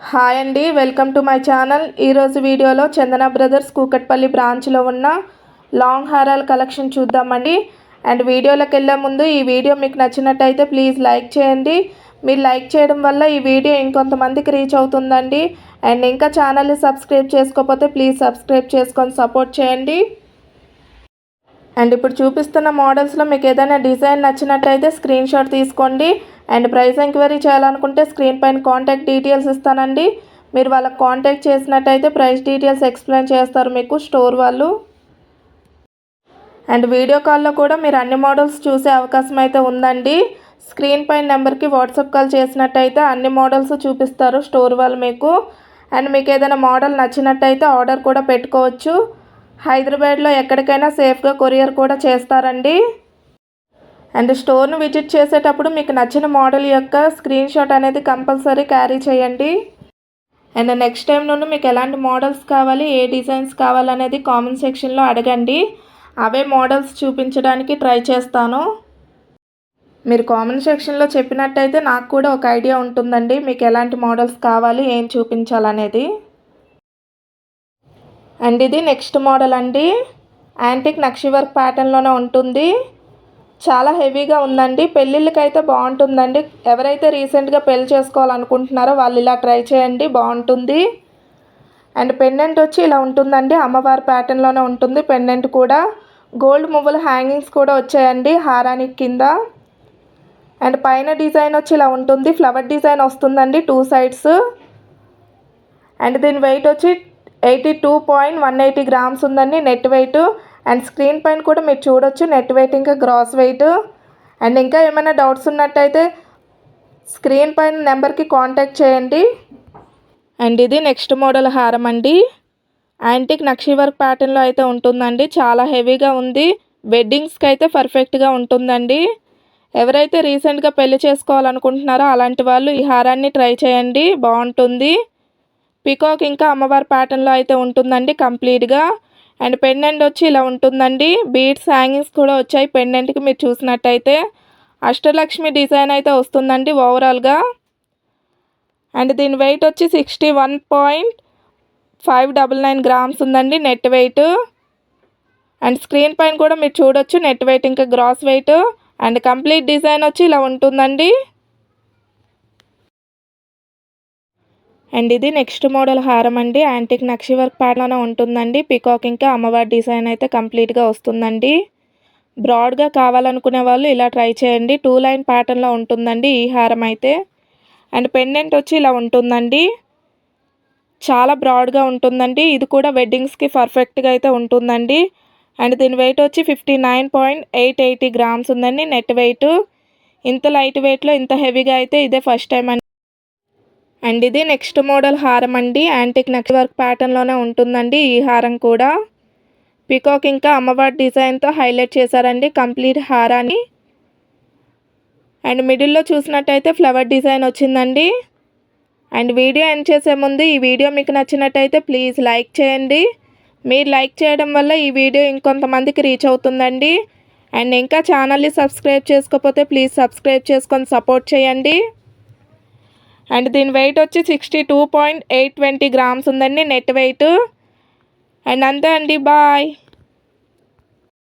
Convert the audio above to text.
Hi అండి welcome to my channel. ఈరోజు వీడియోలో చందన బ్రదర్స్ కూకట్పల్లి బ్రాంచ్లో ఉన్న లాంగ్ హారాల కలెక్షన్ చూద్దామండి. అండ్ వీడియోలోకి వెళ్ళే ముందు ఈ వీడియో మీకు నచ్చినట్టయితే ప్లీజ్ లైక్ చేయండి. మీరు లైక్ చేయడం వల్ల ఈ వీడియో ఇంకొంతమందికి రీచ్ అవుతుందండి. అండ్ ఇంకా ఛానల్ని సబ్స్క్రైబ్ చేసుకోకపోతే ప్లీజ్ సబ్స్క్రైబ్ చేసుకొని సపోర్ట్ చేయండి. అండ్ ఇప్పుడు చూపిస్తున్న మోడల్స్లో మీకు ఏదైనా డిజైన్ నచ్చినట్టయితే స్క్రీన్ షాట్ తీసుకోండి. అండ్ ప్రైస్ ఎంక్వైరీ చేయాలనుకుంటే స్క్రీన్ పైన కాంటాక్ట్ డీటెయిల్స్ ఇస్తానండి. మీరు వాళ్ళకి కాంటాక్ట్ చేసినట్టయితే ప్రైస్ డీటెయిల్స్ ఎక్స్ప్లెయిన్ చేస్తారు మీకు స్టోర్ వాళ్ళు. అండ్ వీడియో కాల్లో కూడా మీరు అన్ని మోడల్స్ చూసే అవకాశం అయితే ఉందండి. స్క్రీన్ పైన నెంబర్కి వాట్సాప్ కాల్ చేసినట్టయితే అన్ని మోడల్స్ చూపిస్తారు స్టోర్ వాళ్ళు మీకు. అండ్ మీకు ఏదైనా మోడల్ నచ్చినట్టయితే ఆర్డర్ కూడా పెట్టుకోవచ్చు. హైదరాబాద్లో ఎక్కడికైనా సేఫ్గా కొరియర్ కూడా చేస్తారండి. అండ్ స్టోర్ను విజిట్ చేసేటప్పుడు మీకు నచ్చిన మోడల్ యొక్క స్క్రీన్ షాట్ అనేది కంపల్సరీ క్యారీ చేయండి. అండ్ నెక్స్ట్ టైం నుండి మీకు ఎలాంటి మోడల్స్ కావాలి ఏ డిజైన్స్ కావాలనేది కామెంట్ సెక్షన్లో అడగండి. అవే మోడల్స్ చూపించడానికి ట్రై చేస్తాను. మీరు కామెంట్ సెక్షన్లో చెప్పినట్టయితే నాకు కూడా ఒక ఐడియా ఉంటుందండి మీకు ఎలాంటి మోడల్స్ కావాలి ఏం చూపించాలనేది. అండ్ ఇది నెక్స్ట్ మోడల్ అండి. యాంటిక్ నక్షి వర్క్ ప్యాటర్న్లోనే ఉంటుంది. చాలా హెవీగా ఉందండి. పెళ్ళిళ్ళకైతే బాగుంటుందండి. ఎవరైతే రీసెంట్గా పెళ్ళి చేసుకోవాలనుకుంటున్నారో వాళ్ళు ఇలా ట్రై చేయండి. బాగుంటుంది. అండ్ పెండెంట్ వచ్చి ఇలా ఉంటుందండి. అమ్మవారి ప్యాటర్న్లోనే ఉంటుంది. పెండెంట్ కూడా. గోల్డ్ మువ్వల హ్యాంగింగ్స్ కూడా వచ్చాయండి హారానికి కింద. అండ్ పైన డిజైన్ వచ్చి ఇలా ఉంటుంది. ఫ్లవర్ డిజైన్ వస్తుందండి టూ సైడ్స్. అండ్ దీని వెయిట్ వచ్చి eighty two point one eighty grams ఉందండి. నెట్ వెయిట్ అండ్ స్క్రీన్ పైన కూడా మీరు చూడొచ్చు. నెట్ వెయిట్ ఇంకా గ్రాస్ వెయిట్ అండ్ ఇంకా ఏమైనా డౌట్స్ ఉన్నట్టయితే స్క్రీన్ పైన నెంబర్కి కాంటాక్ట్ చేయండి. అండ్ ఇది నెక్స్ట్ మోడల్ హారం అండి. యాంటిక్ నక్షి వర్క్ ప్యాటర్న్లో అయితే ఉంటుందండి. చాలా హెవీగా ఉంది. వెడ్డింగ్స్కి అయితే పర్ఫెక్ట్గా ఉంటుందండి. ఎవరైతే రీసెంట్గా పెళ్ళి చేసుకోవాలనుకుంటున్నారో అలాంటి వాళ్ళు ఈ హారాన్ని ట్రై చేయండి. బాగుంటుంది. పికాక్ ఇంకా అమ్మవారి ప్యాటర్న్లో అయితే ఉంటుందండి కంప్లీట్గా. అండ్ పెండెంట్ వచ్చి ఇలా ఉంటుందండి. బీడ్స్ హ్యాంగింగ్స్ కూడా వచ్చాయి. పెండెంట్కి మీరు చూసినట్టయితే అష్టలక్ష్మి డిజైన్ అయితే వస్తుందండి ఓవరాల్గా. అండ్ దీని వెయిట్ వచ్చి sixty one point five double nine grams ఉందండి నెట్ వెయిట్. అండ్ స్క్రీన్ పైన కూడా మీరు చూడొచ్చు. నెట్ వెయిట్ ఇంకా gross weight. And complete design వచ్చి ఇలా ఉంటుందండి. అండ్ ఇది నెక్స్ట్ మోడల్ హారం అండి. యాంటిక్ నక్షి వర్క్ ప్యాటర్న్లోనే ఉంటుందండి. పికాక్ ఇంకా అమ్మవారి డిజైన్ అయితే కంప్లీట్గా వస్తుందండి. బ్రాడ్గా కావాలనుకునే వాళ్ళు ఇలా ట్రై చేయండి. టూ లైన్ ప్యాటర్న్లో ఉంటుందండి ఈ హారం అయితే. అండ్ పెండెంట్ వచ్చి ఇలా ఉంటుందండి. చాలా బ్రాడ్గా ఉంటుందండి. ఇది కూడా వెడ్డింగ్స్కి పర్ఫెక్ట్గా అయితే ఉంటుందండి. అండ్ దీని వెయిట్ వచ్చి fifty nine point eight eighty grams ఉందండి. నెట్ వెయిట్ ఇంత లైట్ వెయిట్లో ఇంత హెవీగా అయితే ఇదే ఫస్ట్ టైం అండి. అండ్ ఇది నెక్స్ట్ మోడల్ హారం అండి. యాంటిక్ నెక్స్ట్ వర్క్ ప్యాటర్న్లోనే ఉంటుందండి ఈ హారం కూడా. పికాక్ ఇంకా అమ్మవారి డిజైన్తో హైలైట్ చేశారండి కంప్లీట్ హారాన్ని. అండ్ మిడిల్లో చూసినట్టయితే ఫ్లవర్ డిజైన్ వచ్చిందండి. అండ్ వీడియో ఎండ్ చేసే ముందు ఈ వీడియో మీకు నచ్చినట్టయితే ప్లీజ్ లైక్ చేయండి. మీరు లైక్ చేయడం వల్ల ఈ వీడియో ఇంకొంతమందికి రీచ్ అవుతుందండి. అండ్ ఇంకా ఛానల్ని సబ్స్క్రైబ్ చేసుకోకపోతే ప్లీజ్ సబ్స్క్రైబ్ చేసుకొని సపోర్ట్ చేయండి. అండ్ దీని వెయిట్ వచ్చి sixty two point eight twenty grams ఉందండి నెట్ వెయిట్ అండ్ అంతే అండి బాయ్